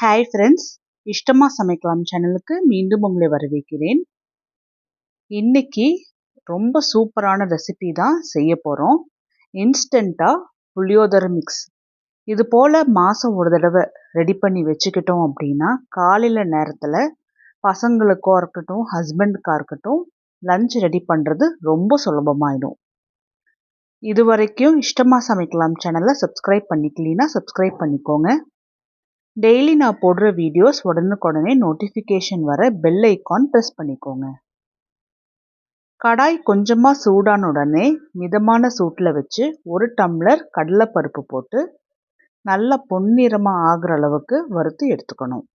Hi friends இஷ்டமாக சமைக்கலாம் சேனலுக்கு மீண்டும் உங்களை வரவேற்கிறேன். இன்னைக்கு ரொம்ப சூப்பரான ரெசிபி தான் செய்ய போகிறோம் இன்ஸ்டண்ட்டாக புளியோதரை மிக்ஸ் இது போல் மாதம் ஒரு தடவை ரெடி பண்ணி வச்சுக்கிட்டோம் அப்படின்னா காலையில் நேரத்தில் பசங்களுக்கோ இருக்கட்டும் ஹஸ்பண்டுக்கா இருக்கட்டும் லஞ்ச் ரெடி பண்ணுறது ரொம்ப சுலபமாயிடும். இது வரைக்கும் இஷ்டமாக சமைக்கலாம் சேனலை சப்ஸ்கிரைப் பண்ணிக்கலனா சப்ஸ்கிரைப் பண்ணிக்கோங்க. டெய்லி நான் போடுற வீடியோஸ் உடனுக்குடனே நோட்டிஃபிகேஷன் வர பெல் ஐக்கான் ப்ரெஸ் பண்ணிக்கோங்க. கடாய் கொஞ்சமாக சூடான உடனே மிதமான சூட்டில் வச்சு ஒரு டம்ளர் கடலைப்பருப்பு போட்டு நல்லா பொன்னிறமாக ஆகிற அளவுக்கு வறுத்து எடுத்துக்கணும்.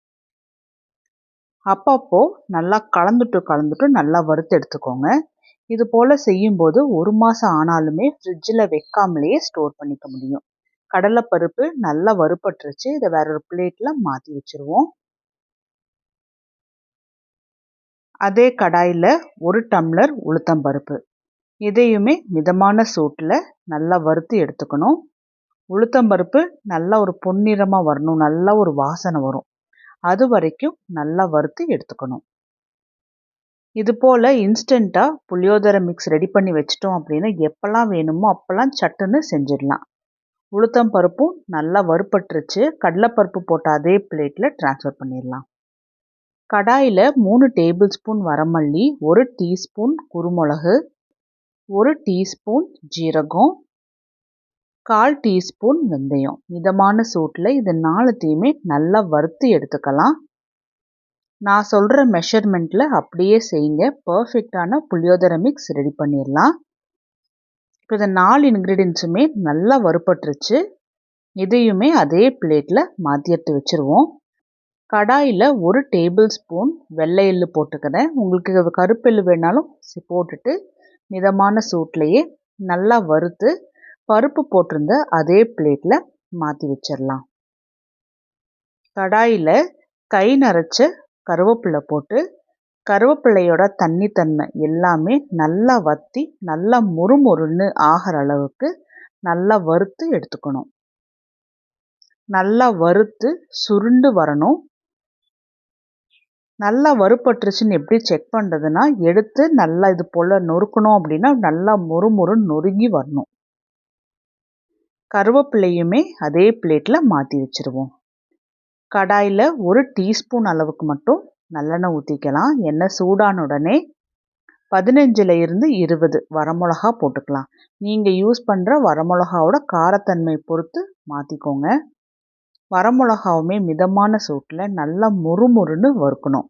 அப்பப்போ நல்லா கலந்துட்டு கலந்துட்டு நல்லா வறுத்து எடுத்துக்கோங்க. இது போல் செய்யும்போது ஒரு மாதம் ஆனாலுமே ஃப்ரிட்ஜில் வைக்காமலேயே ஸ்டோர் பண்ணிக்க முடியும். கடலைப்பருப்பு நல்லா வறுபட்டுருச்சு. இதை வேற ஒரு பிளேட்டில் மாற்றி வச்சுருவோம். அதே கடாயில் ஒரு டம்ளர் உளுத்தம்பருப்பு இதையுமே மிதமான சூட்டில் நல்லா வறுத்து எடுத்துக்கணும். உளுத்தம்பருப்பு நல்லா ஒரு பொன்னிறமாக வரணும். நல்லா ஒரு வாசனை வரும். அது வரைக்கும் நல்லா வறுத்து எடுத்துக்கணும். இது போல் இன்ஸ்டண்ட்டாக புளியோதரை மிக்ஸ் ரெடி பண்ணி வச்சிட்டோம் அப்படின்னா எப்போல்லாம் வேணுமோ அப்போல்லாம் சட்டுன்னு செஞ்சிடலாம். உளுத்தம் பருப்பும் நல்லா வறுப்பட்டுருச்சு கடலைப்பருப்பு போட்ட அதே பிளேட்டில் ட்ரான்ஸ்ஃபர் பண்ணிடலாம். கடாயில் மூணு டேபிள் ஸ்பூன் வரமல்லி ஒரு டீஸ்பூன் குருமிளகு ஒரு டீஸ்பூன் ஜீரகம் கால் டீஸ்பூன் வெந்தயம். மிதமான சூட்டில் இது நாலுத்தையுமே நல்லா வறுத்து எடுத்துக்கலாம். நான் சொல்கிற மெஷர்மெண்ட்டில் அப்படியே செய்யுங்க. பர்ஃபெக்டான புளியோதரை மிக்ஸ் ரெடி பண்ணிடலாம். இப்போ இந்த நாலு இன்க்ரீடியன்ஸுமே நல்லா வறுப்பட்டுருச்சு இதையுமே அதே பிளேட்டில் மாற்றி எடுத்து வச்சுருவோம். கடாயில் ஒரு டேபிள் ஸ்பூன் வெள்ளை எள்ளு போட்டுக்கிறேன். உங்களுக்கு கருப்பெள்ளு வேணாலும் போட்டுட்டு மிதமான சூட்லேயே நல்லா வறுத்து பருப்பு போட்டிருந்த அதே பிளேட்டில் மாற்றி வச்சிடலாம் கடாயில் கை நரைச்ச கருவேப்பிலை போட்டு கருவேப்பிலையோட தண்ணி தன்மை எல்லாமே நல்லா வற்றி நல்லா முறுமுறுன்னு ஆகிற அளவுக்கு நல்லா வறுத்து எடுத்துக்கணும். நல்லா வறுத்து சுருண்டு வரணும். நல்லா வறுப்பட்டுருச்சுன்னு எப்படி செக் பண்ணுறதுன்னா எடுத்து நல்லா இது போல் நொறுக்கணும் அப்படின்னா நல்லா முறுமுறுன்னு நொறுங்கி வரணும். கருவேப்பிலையுமே அதே பிளேட்டில் மாற்றி வச்சுருவோம். கடாயில் ஒரு டீஸ்பூன் அளவுக்கு மட்டும் நல்லெண்ணெய் ஊற்றிக்கலாம் எண்ணெய் சூடான உடனே பதினஞ்சில் இருந்து இருபது வரமிளகா போட்டுக்கலாம். நீங்கள் யூஸ் பண்ணுற வரமிளகாவோட காரத்தன்மை பொறுத்து மாற்றிக்கோங்க வரமிளகாவுமே மிதமான சூட்டில் நல்லா முறுமுறுன்னு வறுக்கணும்.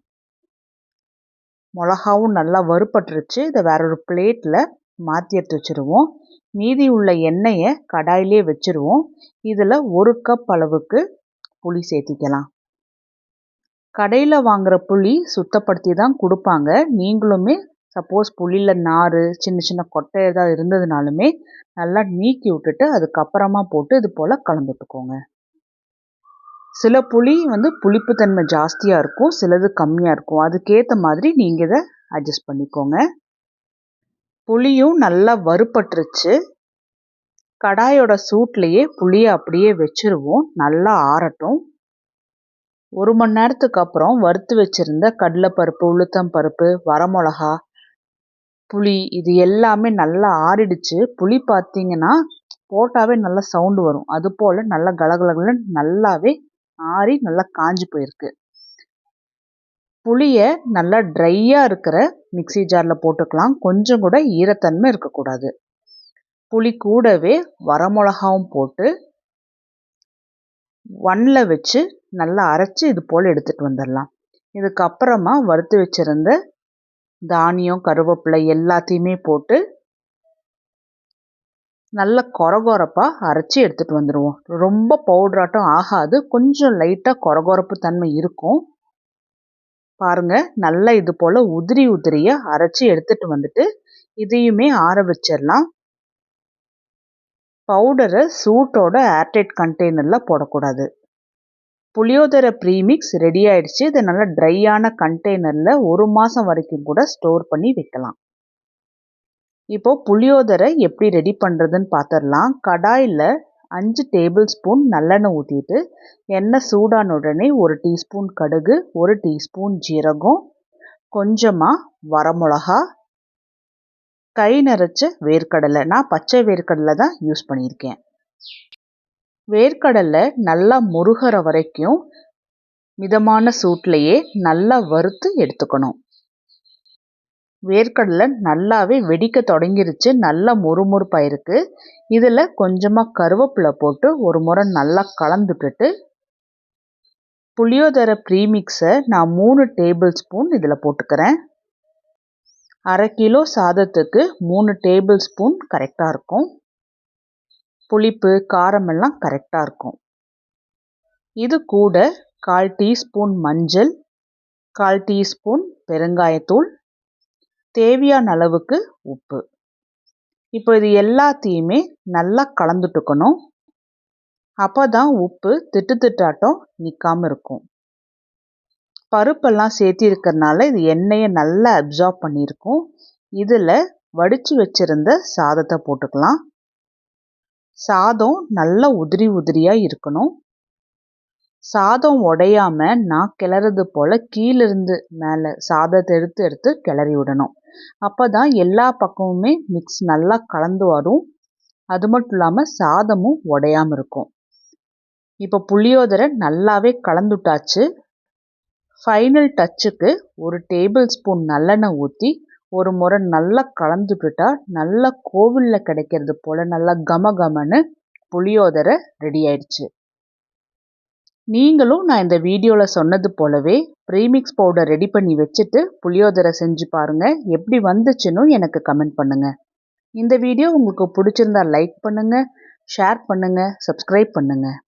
மிளகாவும் நல்லா வறுப்பட்டுருச்சு இதை வேற ஒரு பிளேட்டில் மாற்றி எடுத்து வச்சுருவோம். மீதி உள்ள எண்ணெயை கடாயிலே வச்சுருவோம். இதில் ஒரு கப் அளவுக்கு புளி சேர்த்திக்கலாம். கடையில் வாங்குகிற புளி சுத்தப்படுத்தி தான் கொடுப்பாங்க. நீங்களுமே சப்போஸ் புளியில் நார் சின்ன சின்ன கொட்டை ஏதாவது இருந்ததுனாலுமே நல்லா நீக்கி விட்டுட்டு அதுக்கப்புறமா போட்டு இது போல் கலந்துட்டுக்கோங்க. சில புளி வந்து புளிப்புத்தன்மை ஜாஸ்தியாக இருக்கும் சிலது கம்மியாக இருக்கும். அதுக்கேற்ற மாதிரி நீங்கள் இதை அட்ஜஸ்ட் பண்ணிக்கோங்க. புளியும் நல்லா வறுப்பட்டுருச்சு கடாயோட சூட்லேயே புளியை அப்படியே வச்சுருவோம். நல்லா ஆறட்டும். ஒரு மணி நேரத்துக்கு அப்புறம் வறுத்து வச்சுருந்த கடலைப்பருப்பு உளுத்தம் பருப்பு வரமிளகா புளி இது எல்லாமே நல்லா ஆறிடுச்சு. புளி பார்த்தீங்கன்னா போட்டாவே நல்லா சவுண்டு வரும். அது போல் நல்லா கலகலகலன்னு நல்லாவே ஆறி நல்லா காஞ்சி போயிருக்கு. புளியை நல்லா ட்ரையாக இருக்கிற மிக்சி ஜாரில் போட்டுக்கலாம். கொஞ்சம் கூட ஈரத்தன்மை இருக்கக்கூடாது. புளி கூடவே வரமிளகாவும் போட்டு ஒன்னில் வச்சு நல்லா அரைச்சி இது போல் எடுத்துகிட்டு வந்துடலாம் இதுக்கப்புறமா வறுத்து வச்சுருந்த தானியம் கருவேப்பிலை எல்லாத்தையுமே போட்டு நல்ல கொரகொரப்பாக அரைச்சி எடுத்துகிட்டு வந்துடுவோம் ரொம்ப பவுட்ராட்டம் ஆகாது. கொஞ்சம் லைட்டாக கொரகொரப்பு தன்மை இருக்கும். பாருங்கள் நல்லா இது போல் உதிரி உதிரியாக அரைச்சி எடுத்துகிட்டு வந்துட்டு இதையுமே ஆற வச்சிடலாம் பவுடரை சூட்டோட ஏர்டைட் கண்டெய்னரில் போடக்கூடாது. புளியோதரை ப்ரீமிக்ஸ் ரெடி ஆயிடுச்சு. இதை நல்லா ட்ரையான கண்டெய்னரில் ஒரு மாதம் வரைக்கும் கூட ஸ்டோர் பண்ணி வைக்கலாம். இப்போது புளியோதரை எப்படி ரெடி பண்ணுறதுன்னு பார்த்துடலாம் கடாயில் அஞ்சு டேபிள் ஸ்பூன் நல்லெண்ணெய் ஊற்றிட்டு எண்ணெய் சூடான உடனே ஒரு டீஸ்பூன் கடுகு ஒரு டீஸ்பூன் ஜீரகம் கொஞ்சமாக வரமிளகா கை நிறைச்ச வேர்க்கடலை. நான் பச்சை வேர்க்கடலை தான் யூஸ் பண்ணியிருக்கேன். வேர்க்கடலை நல்லா முருகிற வரைக்கும் மிதமான சூட்லேயே நல்லா வறுத்து எடுத்துக்கணும். வேர்க்கடலை நல்லாவே வெடிக்க தொடங்கிருச்சு. நல்லா முறுமுறுப்பாக இருக்குது இதில் கொஞ்சமாக கருவேப்பிலை போட்டு ஒரு முறை நல்லா கலந்துட்டுட்டு புளியோதரை ப்ரீமிக்ஸை நான் மூணு டேபிள் ஸ்பூன் இதில் போட்டுக்கிறேன். அரை கிலோ சாதத்துக்கு மூணு டேபிள் ஸ்பூன் கரெக்டாக இருக்கும். புளிப்பு காரமெல்லாம் கரெக்டாக இருக்கும். இது கூட கால் டீஸ்பூன் மஞ்சள் கால் டீஸ்பூன் பெருங்காயத்தூள் தேவையான அளவுக்கு உப்பு. இப்போ இது எல்லாத்தையுமே நல்லா கலந்துட்டுக்கணும். அப்போ தான் உப்பு திட்டு திட்டாட்டம் நிற்காமல் இருக்கும். பருப்பெல்லாம் சேர்த்திருக்கிறதுனால இது எண்ணெயை நல்லா அப்சார்ப் பண்ணியிருக்கும். இதில் வடித்து வச்சுருந்த சாதத்தை போட்டுக்கலாம். சாதம் நல்லா உதிரி உதிரியாக இருக்கணும். சாதம் உடையாம நான் கிளறது போல் கீழிருந்து மேலே சாதத்தை எடுத்து எடுத்து கிளறி விடணும். அப்போ தான் எல்லா பக்கமுமே மிக்ஸ் நல்லா கலந்து வரும். அது மட்டும் இல்லாமல் சாதமும் உடையாமல் இருக்கும். இப்போ புளியோதரை நல்லாவே கலந்துட்டாச்சு. ஃபைனல் டச்சுக்கு ஒரு டேபிள் ஸ்பூன் நல்லெண்ணெய் ஊற்றி ஒரு முறை நல்லா கலந்துட்டுட்டா நல்லா கோவிலில் கிடைக்கிறது போல் நல்லா கம கமன்னு புளியோதரை ரெடி ஆயிடுச்சு. நீங்களும் நான் இந்த வீடியோவில் சொன்னது போலவே ப்ரீமிக்ஸ் பவுடர் ரெடி பண்ணி வச்சுட்டு புளியோதரை செஞ்சு பாருங்கள் எப்படி வந்துச்சுன்னு எனக்கு கமெண்ட் பண்ணுங்கள் இந்த வீடியோ உங்களுக்கு பிடிச்சிருந்தா லைக் பண்ணுங்கள் ஷேர் பண்ணுங்கள் சப்ஸ்கிரைப் பண்ணுங்கள்